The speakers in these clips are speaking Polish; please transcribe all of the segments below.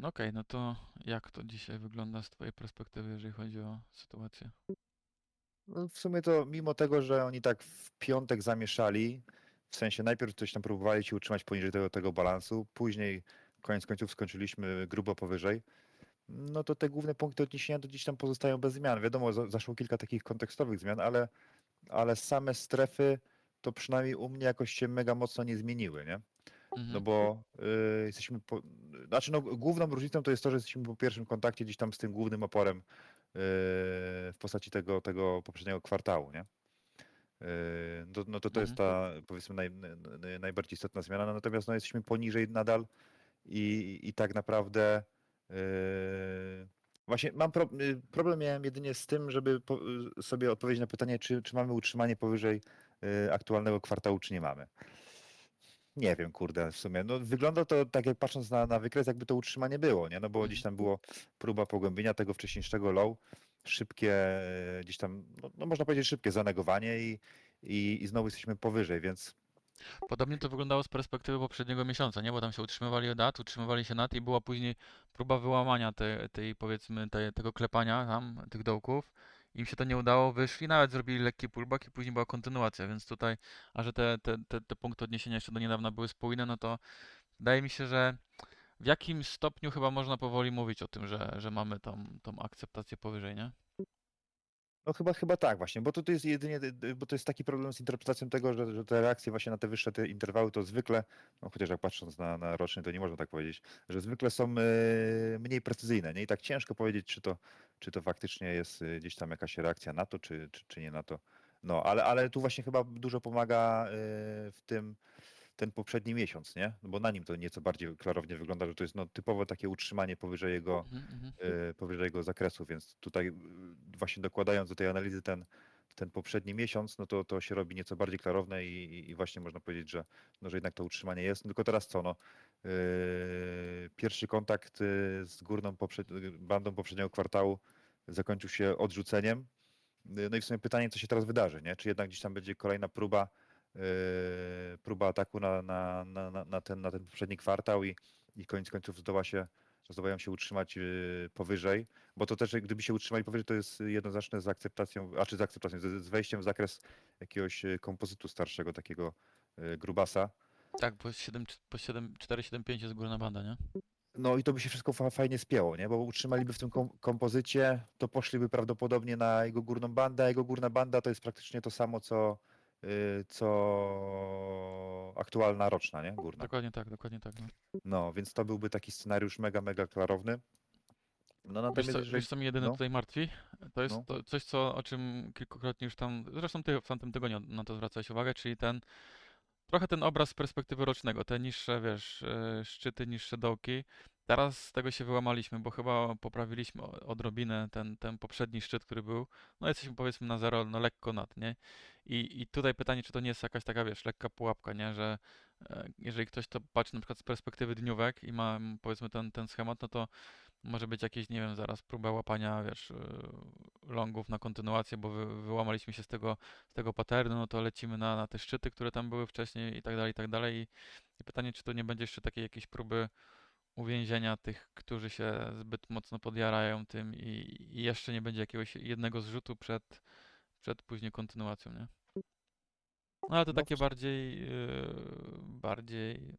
No okej, no to jak to dzisiaj wygląda z twojej perspektywy, jeżeli chodzi o sytuację? No, w sumie to mimo tego, że oni tak w piątek zamieszali, w sensie najpierw coś tam próbowali się utrzymać poniżej tego, tego balansu, później koniec końców skończyliśmy grubo powyżej, no to te główne punkty odniesienia do dziś tam pozostają bez zmian. Wiadomo, za- zaszło kilka takich kontekstowych zmian, ale, ale same strefy to przynajmniej u mnie jakoś się mega mocno nie zmieniły, nie? No Mhm. bo y, jesteśmy, po, znaczy no, główną różnicą to jest to, że jesteśmy po pierwszym kontakcie gdzieś tam z tym głównym oporem y, w postaci tego, tego poprzedniego kwartału, nie? Y, No, no to to jest ta powiedzmy naj, naj- najbardziej istotna zmiana, no, natomiast no, jesteśmy poniżej nadal i, i tak naprawdę y, właśnie mam pro, y, problem miałem jedynie z tym, żeby po, y, sobie odpowiedzieć na pytanie, czy, czy mamy utrzymanie powyżej y, aktualnego kwartału, czy nie mamy. Nie wiem, kurde, w sumie. No, wygląda to tak, jak patrząc na, na wykres, jakby to utrzymanie było, nie? No bo gdzieś tam było próba pogłębienia tego wcześniejszego low, szybkie, e, gdzieś tam, no, no można powiedzieć szybkie zanegowanie i, i, i znowu jesteśmy powyżej, więc Podobnie to wyglądało z perspektywy poprzedniego miesiąca, nie? Bo tam się utrzymywali dat, utrzymywali się nad i była później próba wyłamania tej, tej powiedzmy, tej, tego klepania tam, tych dołków. Im się to nie udało, wyszli, nawet zrobili lekki pullback i później była kontynuacja, więc tutaj, a że te, te, te, te punkty odniesienia jeszcze do niedawna były spójne, no to wydaje mi się, że w jakim stopniu chyba można powoli mówić o tym, że, że mamy tą, tą akceptację powyżej, nie? No chyba, chyba tak właśnie, bo to, to jest jedynie, bo to jest taki problem z interpretacją tego, że, że te reakcje właśnie na te wyższe te interwały to zwykle, no chociaż jak patrząc na, na roczny, to nie można tak powiedzieć, że zwykle są y, mniej precyzyjne, nie? I tak ciężko powiedzieć, czy to, czy to faktycznie jest y, gdzieś tam jakaś reakcja na to, czy, czy, czy nie na to. No, ale, ale tu właśnie chyba dużo pomaga y, w tym ten poprzedni miesiąc, nie? No bo na nim to nieco bardziej klarownie wygląda, że to jest no, typowo takie utrzymanie powyżej jego, Mhm, y, powyżej jego zakresu, więc tutaj y, właśnie dokładając do tej analizy ten, ten poprzedni miesiąc, no to, to się robi nieco bardziej klarowne i, i- właśnie można powiedzieć, że, no, że jednak to utrzymanie jest. No tylko teraz co, no, y, pierwszy kontakt z górną poprzed, bandą poprzedniego kwartału zakończył się odrzuceniem. No i w sumie pytanie, co się teraz wydarzy, nie? Czy jednak gdzieś tam będzie kolejna próba, próba ataku na, na, na, na- ten, na ten poprzedni kwartał i, i koniec końców zdoła się, zdołają się utrzymać yy, powyżej, bo to też gdyby się utrzymali powyżej, to jest jednoznaczne z akceptacją, a czy z akceptacją, z, z wejściem w zakres jakiegoś yy, kompozytu starszego, takiego grubasa. Tak, bo 7, po 7, 475 jest górna banda, nie? No i to by się wszystko fa- fajnie spięło, nie? Bo utrzymaliby w tym kom kompozycie, to poszliby prawdopodobnie na jego górną bandę, a jego górna banda to jest praktycznie to samo, co, y, co aktualna roczna, nie? Górna. Dokładnie tak, dokładnie tak. No. No, więc to byłby taki scenariusz mega, mega klarowny. No Wiesz natomiast co, jeżeli... wiesz, co mnie jedyne no. tutaj martwi? To jest No. to coś, co, o czym kilkukrotnie już tam, zresztą ty w tamtym tygodniu na to zwracałeś uwagę, czyli ten, trochę ten obraz z perspektywy rocznego, te niższe, wiesz, e, szczyty, niższe dołki. Teraz z tego się wyłamaliśmy, bo chyba poprawiliśmy odrobinę ten, ten poprzedni szczyt, który był. No jesteśmy powiedzmy na zero, no lekko nad, nie? I, I tutaj pytanie, czy to nie jest jakaś taka, wiesz, lekka pułapka, nie? Że e, jeżeli ktoś to patrzy na przykład z perspektywy dniówek i ma mm, powiedzmy ten, ten schemat, no to może być jakieś, nie wiem, zaraz próba łapania, wiesz, yy, longów na kontynuację, bo wy, wyłamaliśmy się z tego, z tego patternu, no to lecimy na, na te szczyty, które tam były wcześniej i tak dalej, i tak dalej. I, i pytanie, czy to nie będzie jeszcze takiej jakiejś próby uwięzienia tych, którzy się zbyt mocno podjarają tym i, i jeszcze nie będzie jakiegoś jednego zrzutu przed, przed później kontynuacją, nie? No ale to No, takie bardziej, yy, bardziej,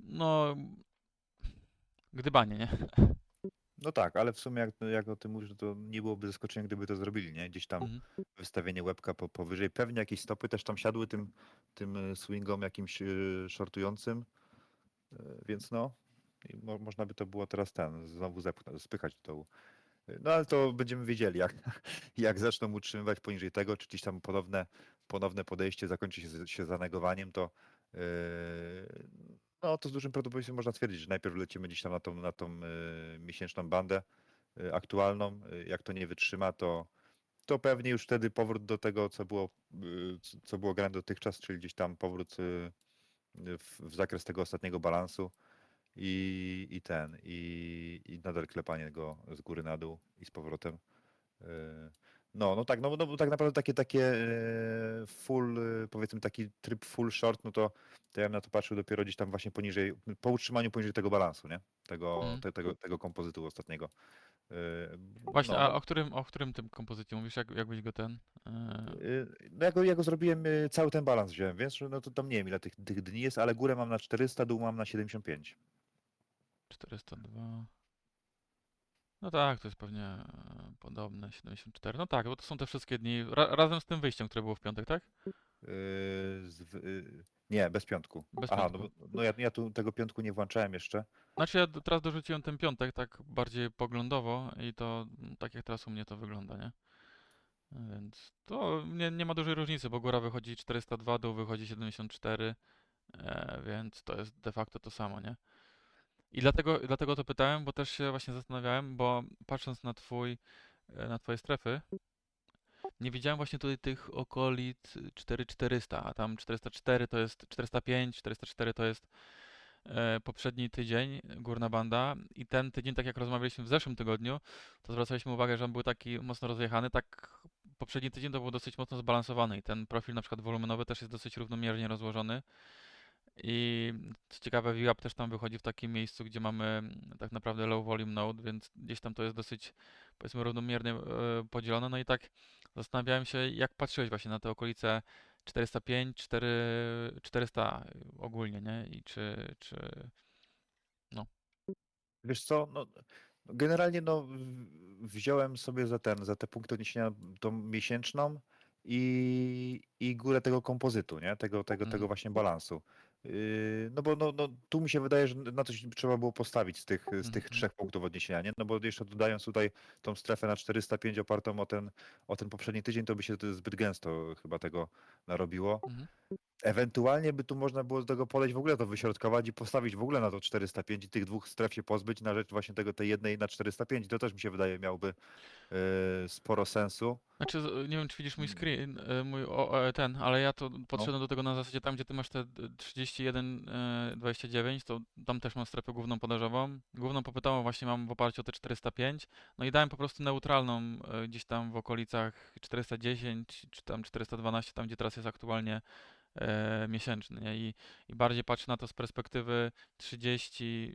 no, gdybanie, nie? No tak, ale w sumie jak, jak o tym mówisz, no to nie byłoby zaskoczenia, gdyby to zrobili, nie? Gdzieś tam Mhm. wystawienie łebka po, powyżej. Pewnie jakieś stopy też tam siadły tym, tym y, swingom jakimś y, shortującym, więc no, mo, można by to było teraz ten, znowu spychać dołu. Y, No ale to będziemy wiedzieli, jak, jak zaczną utrzymywać poniżej tego, czy gdzieś tam ponowne, ponowne podejście zakończy się, się zanegowaniem, to yy, no to z dużym prawdopodobieństwem można stwierdzić, że najpierw lecimy gdzieś tam na tą, na tą y, miesięczną bandę y, aktualną. Jak to nie wytrzyma, to, to pewnie już wtedy powrót do tego, co było, co było grane dotychczas, czyli gdzieś tam powrót w, w zakres tego ostatniego balansu i, i ten, i, i nadal klepanie go z góry na dół i z powrotem. Y, No, no tak, no, no bo tak naprawdę takie, takie e, full, e, powiedzmy taki tryb full short, no to, to ja bym na to patrzył dopiero gdzieś tam właśnie poniżej, po utrzymaniu poniżej tego balansu, nie? Tego, Mhm. te, tego, tego kompozytu ostatniego. E, Właśnie, no, a no, o którym, o którym tym kompozycie mówisz? Jak, jak byś go ten... e, no ja, go, ja go zrobiłem, cały ten balans wziąłem, więc no to tam nie wiem ile tych, tych dni jest, ale górę mam na 400, dół mam na 75. 402. No tak, to jest pewnie e, podobne, 74. No tak, bo to są te wszystkie dni, ra, razem z tym wyjściem, które było w piątek, tak? Yy, z, w- yy, nie, bez piątku. Bez Aha, piątku. no, bo- no ja, ja tu tego piątku nie włączałem jeszcze. Znaczy ja d- teraz dorzuciłem ten piątek tak bardziej poglądowo i to mm, tak jak teraz u mnie to wygląda, nie? Więc to nie, nie ma dużej różnicy, bo góra wychodzi 402, dół wychodzi 74, e, więc to jest de facto to samo, nie? I dlatego, dlatego to pytałem, bo też się właśnie zastanawiałem, bo patrząc na twój, e, na twoje strefy, nie widziałem właśnie tutaj tych okolic 4400, a tam 404 to jest 405, 404 to jest e, poprzedni tydzień, górna banda. I ten tydzień, tak jak rozmawialiśmy w zeszłym tygodniu, to zwracaliśmy uwagę, że on był taki mocno rozjechany, tak poprzedni tydzień to był dosyć mocno zbalansowany i ten profil na przykład wolumenowy też jest dosyć równomiernie rozłożony i co ciekawe VWAP też tam wychodzi w takim miejscu, gdzie mamy mm, tak naprawdę low volume node, więc gdzieś tam to jest dosyć powiedzmy równomiernie e, podzielone, no i tak zastanawiałem się, jak patrzyłeś właśnie na te okolice 405, 4, 400 ogólnie, nie? I czy, czy Wiesz co, no, generalnie no, wziąłem sobie za ten, za te punkty odniesienia tą miesięczną i, i górę tego kompozytu, nie? Tego, tego, tego Mhm. właśnie balansu. Yy, No bo no, no, tu mi się wydaje, że na coś trzeba było postawić z tych, z tych Mhm. trzech punktów odniesienia, nie? No bo jeszcze dodając tutaj tą strefę na 405 opartą o ten, o ten poprzedni tydzień, to by się zbyt gęsto chyba tego narobiło. Mhm. Ewentualnie by tu można było do tego podejść w ogóle to wyśrodkować i postawić w ogóle na to 405 i tych dwóch stref się pozbyć na rzecz właśnie tego tej jednej na 405. To też mi się wydaje miałby e, sporo sensu. Znaczy, z- nie wiem, czy widzisz mój Mm. screen, e, mój o, e, ten, ale ja to podszedłem do tego na zasadzie tam, gdzie ty masz te d- 31, e, 29, to tam też mam strefę główną podażową. Główną popytową właśnie mam w oparciu o te 405, no i dałem po prostu neutralną e, gdzieś tam w okolicach 410, czy tam 412, tam gdzie teraz jest aktualnie e, miesięczny, nie? I, I bardziej patrzę na to z perspektywy 30,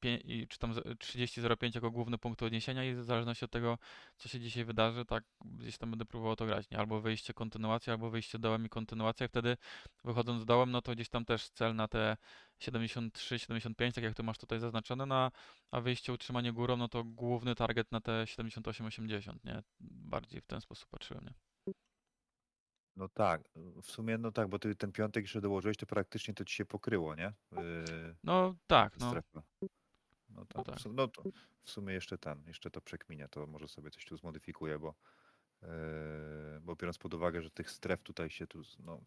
pie- i- czy tam z- 30.05 jako główny punkt odniesienia i w zależności od tego, co się dzisiaj wydarzy, tak gdzieś tam będę próbował to grać, nie? Albo wyjście kontynuacja, albo wyjście dołem i kontynuacja wtedy wychodząc dołem, no to gdzieś tam też cel na te 73, 75, tak jak tu masz tutaj zaznaczone, na, a wyjście utrzymanie górą, no to główny target na te 78, 80, nie? Bardziej w ten sposób patrzyłem, nie? No tak, w sumie no tak, bo ty ten piątek jeszcze dołożyłeś, to praktycznie to ci się pokryło, nie? Yy, No tak, no, strefa. No, tak. tak. W sum- no to w sumie jeszcze ten, jeszcze to przekminie, to może sobie coś tu zmodyfikuję, bo, yy, bo biorąc pod uwagę, że tych stref tutaj się tu, z- no,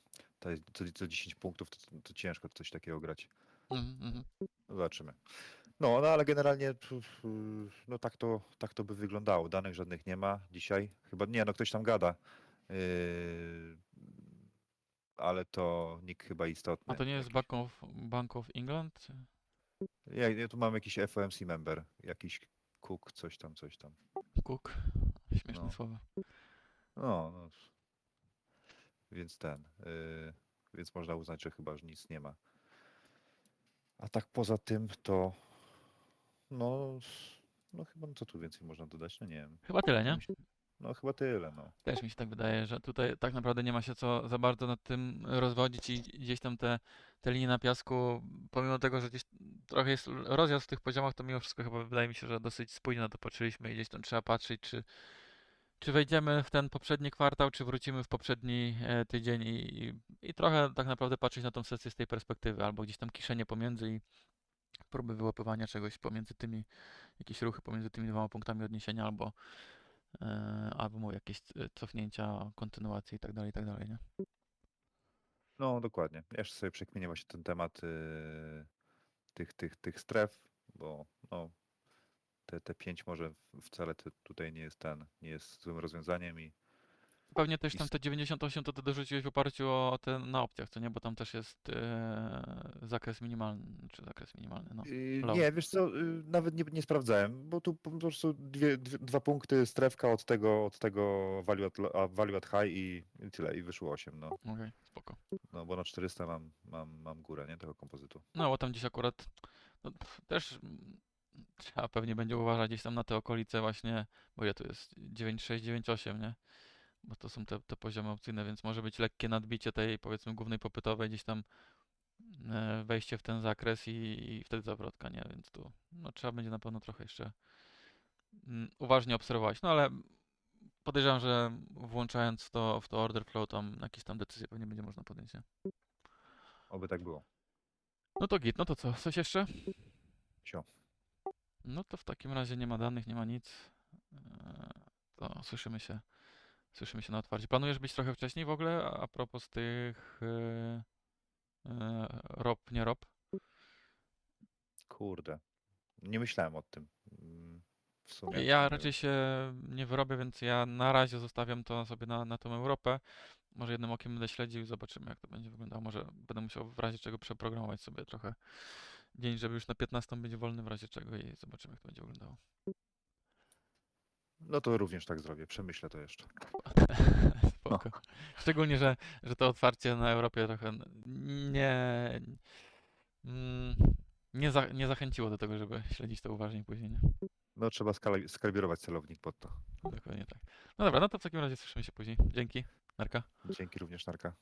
jest co, co 10 punktów, to, to ciężko coś takiego grać. Mhm, mhm. Zobaczymy. No, no ale generalnie no tak to, tak to by wyglądało. Danych żadnych nie ma dzisiaj. Chyba nie, no ktoś tam gada. Yy, ale to nikt chyba A istotny. to nie jest. Bank of, Bank of England? Ja, ja tu mam jakiś FOMC member, jakiś Cook, coś tam, coś tam. Cook? Śmieszne No. słowo. No, no. Więc ten. Yy, więc można uznać, że chyba już nic nie ma. A tak poza tym to. No, no chyba no co tu więcej można dodać? No nie wiem. Chyba tyle, nie? No chyba tyle, no. Też mi się tak wydaje, że tutaj tak naprawdę nie ma się co za bardzo nad tym rozwodzić i gdzieś tam te, te linie na piasku, pomimo tego, że gdzieś trochę jest rozjazd w tych poziomach, to mimo wszystko chyba wydaje mi się, że dosyć spójnie na to patrzyliśmy i gdzieś tam trzeba patrzeć, czy, czy wejdziemy w ten poprzedni kwartał, czy wrócimy w poprzedni e, tydzień i, i, i trochę tak naprawdę patrzeć na tą sesję z tej perspektywy, albo gdzieś tam kiszenie pomiędzy i próby wyłapywania czegoś pomiędzy tymi, jakieś ruchy pomiędzy tymi dwoma punktami odniesienia, albo e, albo mu jakieś e, cofnięcia, kontynuacje i tak dalej, i tak dalej, nie? No, dokładnie. Ja jeszcze sobie przekminię właśnie ten temat yy, tych, tych, tych stref, bo no, te, te pięć może wcale te, tutaj nie jest ten, nie jest złym rozwiązaniem i pewnie też tam te 98 to ty dorzuciłeś w oparciu o te na opcjach, co nie? Bo tam też jest e, zakres minimalny, czy zakres minimalny, no. Yy, low. Nie, wiesz co, yy, nawet nie, nie sprawdzałem, bo tu po prostu dwie, dwie, dwa punkty strefka od tego, od tego value at, lo- a value at high i, i tyle, i wyszło 8, no. Okej, spoko. no bo na 400 mam, mam, mam górę, nie, tego kompozytu. No, bo tam gdzieś akurat no, też mm, trzeba pewnie będzie uważać gdzieś tam na te okolice właśnie, bo ile tu jest 9,6, 9,8, nie? Bo to są te, te poziomy opcyjne, więc może być lekkie nadbicie tej powiedzmy głównej popytowej, gdzieś tam e, wejście w ten zakres i, i wtedy zawrotka, nie? Więc tu no, trzeba będzie na pewno trochę jeszcze mm, uważnie obserwować. No ale podejrzewam, że włączając to, w to order flow, tam jakieś tam decyzje pewnie będzie można podjąć, nie? Oby tak było. No to git, no to co, coś jeszcze? Sio. No to w takim razie nie ma danych, nie ma nic. Eee, To słyszymy się, słyszymy się na otwarcie. Planujesz być trochę wcześniej w ogóle a propos tych e, e, rob, nie rob? Kurde, nie myślałem o tym. mm, W sumie. Ja raczej się nie wyrobię, więc ja na razie zostawiam to sobie na, na tą Europę. Może jednym okiem będę śledził i zobaczymy, jak to będzie wyglądało. Może będę musiał w razie czego przeprogramować sobie trochę dzień, żeby już na 15 być wolny w razie czego i zobaczymy, jak to będzie wyglądało. No to również tak zrobię, przemyślę to jeszcze. Spoko. Szczególnie, że, że to otwarcie na Europie trochę nie, mm, nie, za, nie zachęciło do tego, żeby śledzić to uważniej później. Nie? No trzeba skali- skalibrować celownik pod to. Dokładnie tak. No dobra, no to w takim razie słyszymy się później. Dzięki. Narka. Dzięki również, Narka.